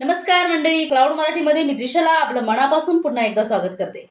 नमस्कार मंडळी क्लाउड मराठीमध्ये मी त्रिशाला आपलं मनापासून पुन्हा एकदा स्वागत करते.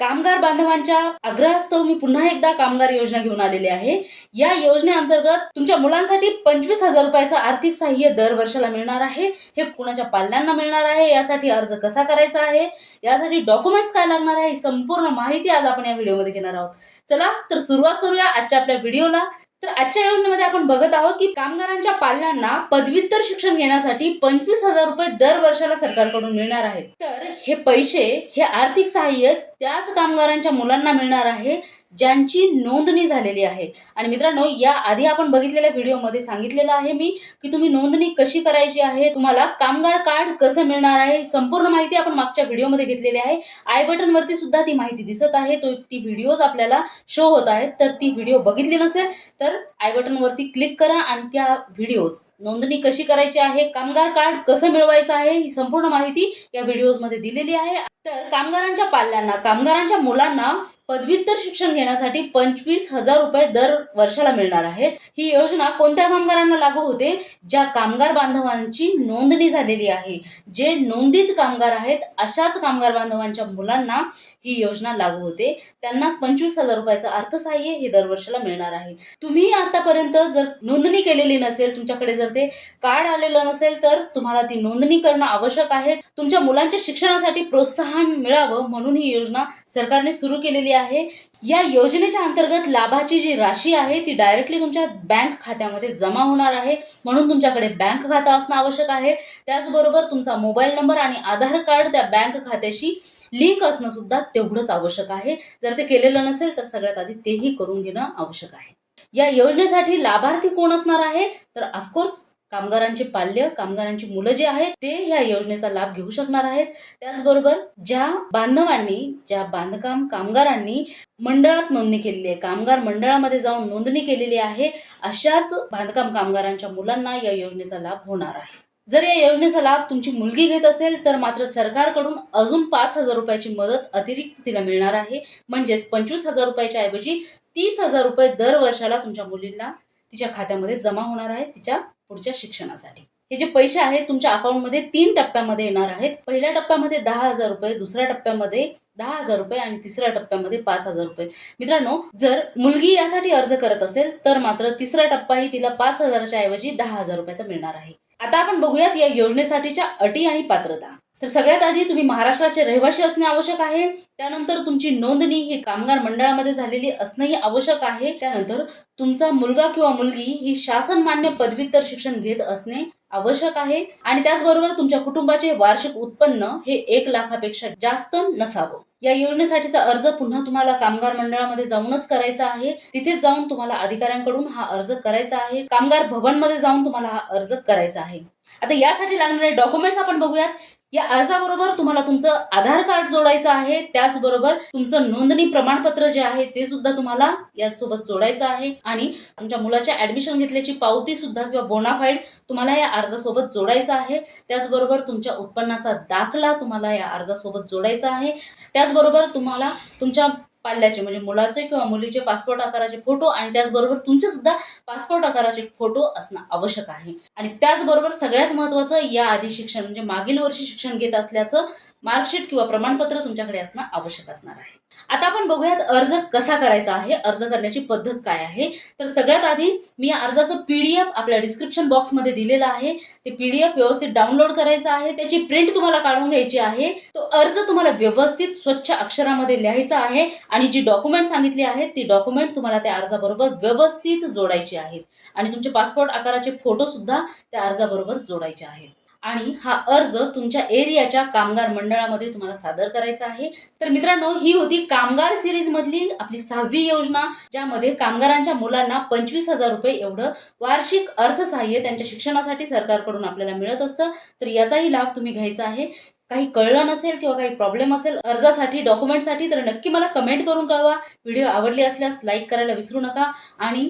कामगार बांधवांच्या आग्रहास्तव मी पुन्हा एकदा कामगार योजना घेऊन आलेली आहे. या योजनेअंतर्गत तुमच्या मुलांसाठी पंचवीस हजार रुपयाचं आर्थिक सहाय्य दर वर्षाला मिळणार आहे. हे कुणाच्या पाल्यांना मिळणार आहे? यासाठी अर्ज कसा करायचा आहे? यासाठी डॉक्युमेंट्स काय लागणार आहे? ही संपूर्ण माहिती आज आपण या व्हिडिओमध्ये घेणार आहोत. चला तर सुरुवात करूया आजच्या आपल्या व्हिडिओला. तर आजच्या योजनेमध्ये आपण बघत आहोत की कामगारांच्या पाल्यांना पदव्युत्तर शिक्षण घेण्यासाठी पंचवीस हजार रुपये दर वर्षाला सरकारकडून मिळणार आहेत. तर हे पैसे हे आर्थिक सहाय्य त्याच कामगारांच्या मुलांना मिळणार आहे. ज्यांची नोंदणी झालेली आहे. आणि मित्रांनो या आधी आपण बघितलेल्या व्हिडिओमध्ये सांगितलेलं आहे मी की तुम्ही नोंदणी कशी करायची आहे तुम्हाला कामगार कार्ड कसं मिळणार आहे संपूर्ण माहिती आपण मागच्या व्हिडिओमध्ये घेतलेली आहे. आय बटनवरती सुद्धा ती माहिती दिसत आहे. तो ती व्हिडिओज आपल्याला शो होत आहेत. तर ती व्हिडिओ बघितली नसेल तर आय बटनवरती क्लिक करा आणि त्या व्हिडिओज नोंदणी कशी करायची आहे कामगार कार्ड कसं मिळवायचं आहे ही संपूर्ण माहिती या व्हिडिओजमध्ये दिलेली आहे. तर कामगारांच्या पाल्यांना कामगारांच्या मुलांना पदव्युत्तर शिक्षण घेण्यासाठी पंचवीस हजार रुपये दर वर्षाला मिळणार आहेत. ही योजना कोणत्या कामगारांना लागू होते? ज्या कामगार बांधवांची नोंदणी झालेली आहे. जे नोंदित कामगार आहेत अशाच कामगार बांधवांच्या मुलांना ही योजना लागू होते. त्यांनाच पंचवीस हजार रुपयाचं अर्थसहाय्य हे दरवर्षाला मिळणार आहे. तुम्ही आतापर्यंत जर नोंदणी केलेली नसेल तुमच्याकडे जर ते कार्ड आलेलं नसेल तर तुम्हाला ती नोंदणी करणं आवश्यक आहे. तुमच्या मुलांच्या शिक्षणासाठी प्रोत्साहन मिळावं म्हणून ही योजना सरकारने सुरू केलेली आहे. या योजनेच्या अंतर्गत लाभाची जी राशी आहे ती डायरेक्टली तुमच्या बँक खात्यामध्ये जमा होणार आहे. म्हणून तुमच्याकडे बँक खातं असणं आवश्यक आहे. त्याचबरोबर तुमचा मोबाईल नंबर आणि आधार कार्ड त्या बँक खात्याशी लिंक असणं सुद्धा तेवढंच आवश्यक आहे. जर ते केलेलं नसेल तर सगळ्यात आधी तेही करून घेणं आवश्यक आहे. या योजनेसाठी लाभार्थी कोण असणार आहे? तर ऑफकोर्स कामगारांचे पाल्य कामगारांची मुलं जे आहेत ते या योजनेचा लाभ घेऊ शकणार आहेत. त्याचबरोबर ज्या बांधवांनी ज्या बांधकाम कामगारांनी मंडळात नोंदणी केलेली आहे कामगार मंडळामध्ये जाऊन नोंदणी केलेली आहे अशाच बांधकाम कामगारांच्या मुलांना या योजनेचा लाभ होणार आहे. जर या योजनेचा लाभ तुमची मुलगी घेत असेल तर मात्र सरकारकडून अजून पाच हजार रुपयाची मदत अतिरिक्त तिला मिळणार आहे. म्हणजेच पंचवीस हजार रुपयाच्या ऐवजी तीस हजार रुपये दर वर्षाला तुमच्या मुलींना तिच्या खात्यामध्ये जमा होणार आहे तिच्या पुढच्या शिक्षणासाठी. हे जे पैसे आहेत तुमच्या अकाउंटमध्ये तीन टप्प्यामध्ये येणार आहेत. पहिल्या टप्प्यामध्ये दहा हजार रुपये दुसऱ्या टप्प्यामध्ये दहा हजार रुपये आणि तिसऱ्या टप्प्यामध्ये पाच हजार रुपये. मित्रांनो जर मुलगी यासाठी अर्ज करत असेल तर मात्र तिसरा टप्पाही तिला पाच हजाराच्या ऐवजी दहा हजार रुपयाचा मिळणार आहे. आता आपण बघूयात या योजनेसाठीच्या अटी आणि पात्रता. तर सगळ्यात आधी तुम्ही महाराष्ट्राचे रहिवासी असणे आवश्यक आहे. त्यानंतर तुमची नोंदणी ही कामगार मंडळामध्ये झालेली असणंही आवश्यक आहे. त्यानंतर तुमचा मुलगा किंवा मुलगी ही शासन मान्य पदव्युत्तर शिक्षण घेत असणे आवश्यक आहे. आणि त्याचबरोबर तुमच्या कुटुंबाचे वार्षिक उत्पन्न हे एक लाखापेक्षा जास्त नसावं. या योजनेसाठीचा अर्ज पुन्हा तुम्हाला कामगार मंडळामध्ये जाऊनच करायचा आहे. तिथेच जाऊन तुम्हाला अधिकाऱ्यांकडून हा अर्ज करायचा आहे. कामगार भवनमध्ये जाऊन तुम्हाला हा अर्ज करायचा आहे. आता यासाठी लागणारे डॉक्युमेंट्स आपण बघूयात. या अर्जाबरोबर तुम्हाला तुमचं आधार कार्ड जोडायचं आहे त्याचबरोबर तुमचं नोंदणी प्रमाणपत्र जे आहे ते सुद्धा तुम्हाला यासोबत जोडायचं आहे. आणि तुमच्या मुलाच्या ऍडमिशन घेतल्याची पावती सुद्धा किंवा बोनाफाईड तुम्हाला या अर्जासोबत जोडायचं आहे. त्याचबरोबर तुमच्या उत्पन्नाचा दाखला तुम्हाला या अर्जासोबत जोडायचा आहे. त्याचबरोबर तुम्हाला तुमच्या पाल्याचे म्हणजे मुलाचे किंवा मुलीचे पासपोर्ट आकाराचे फोटो आणि त्याचबरोबर तुमचे सुद्धा पासपोर्ट आकाराचे फोटो असणं आवश्यक आहे. आणि त्याचबरोबर सगळ्यात महत्त्वाचं या आधी शिक्षण म्हणजे मागील वर्षी शिक्षण घेत असल्याचं मार्कशीट किंवा प्रमाणपत्र तुमच्याकडे असणं आवश्यक असणार आहे. आता आपण बघूयात अर्ज कसा करायचा आहे अर्ज करण्याची पद्धत काय आहे. तर सगळ्यात आधी मी अर्जाचं पीडीएफ आपल्या डिस्क्रिप्शन बॉक्समध्ये दिलेलं आहे. ते पीडीएफ व्यवस्थित डाउनलोड करायचं आहे. त्याची प्रिंट तुम्हाला काढून घ्यायची आहे. तो अर्ज तुम्हाला व्यवस्थित स्वच्छ अक्षरामध्ये लिहायचा आहे आणि जी डॉक्युमेंट सांगितली आहेत ती डॉक्युमेंट तुम्हाला त्या अर्जाबरोबर व्यवस्थित जोडायची आहेत आणि तुमचे पासपोर्ट आकाराचे फोटो सुद्धा त्या अर्जाबरोबर जोडायचे आहेत. आणि हा अर्ज तुमच्या एरियाच्या कामगार मंडळामध्ये तुम्हाला सादर करायचा आहे. तर मित्रांनो ही होती कामगार सिरीज मधली आपली सहावी योजना ज्यामध्ये कामगारांच्या मुलांना पंचवीस हजार रुपये एवढं वार्षिक अर्थसहाय्य त्यांच्या शिक्षणासाठी सरकारकडून आपल्याला मिळत असतं. तर याचाही लाभ तुम्ही घ्यायचा आहे. काही कळलं नसेल किंवा काही प्रॉब्लेम असेल अर्जासाठी डॉक्युमेंटसाठी तर नक्की मला कमेंट करून कळवा. व्हिडिओ आवडली असल्यास लाईक करायला विसरू नका. आणि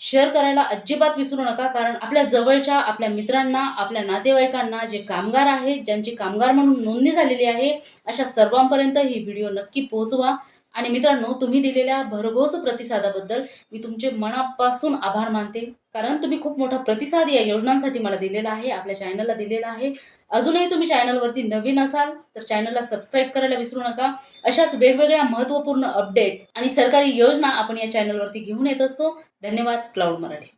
शेअर करायला अजिबात विसरू नका कारण आपल्या जवळच्या आपल्या मित्रांना आपल्या नातेवाईकांना जे कामगार आहेत ज्यांची कामगार म्हणून नोंदणी झालेली आहे अशा सर्वांपर्यंत ही व्हिडिओ नक्की पोहोचवा. आणि मित्रांनो तुम्ही दिलेल्या भरघोस प्रतिसादाबद्दल मी तुमचे मनापासून आभार मानते. कारण तुम्ही खूप मोठा प्रतिसाद या योजनांसाठी मला दिलेला आहे आपल्या चॅनलला दिलेला आहे. अजूनही तुम्ही चॅनलवरती नवीन असाल तर चॅनलला सबस्क्राईब करायला विसरू नका. अशाच वेगवेगळ्या महत्त्वपूर्ण अपडेट आणि सरकारी योजना आपण या चॅनलवरती घेऊन येत असतो. धन्यवाद क्लाउड मराठी.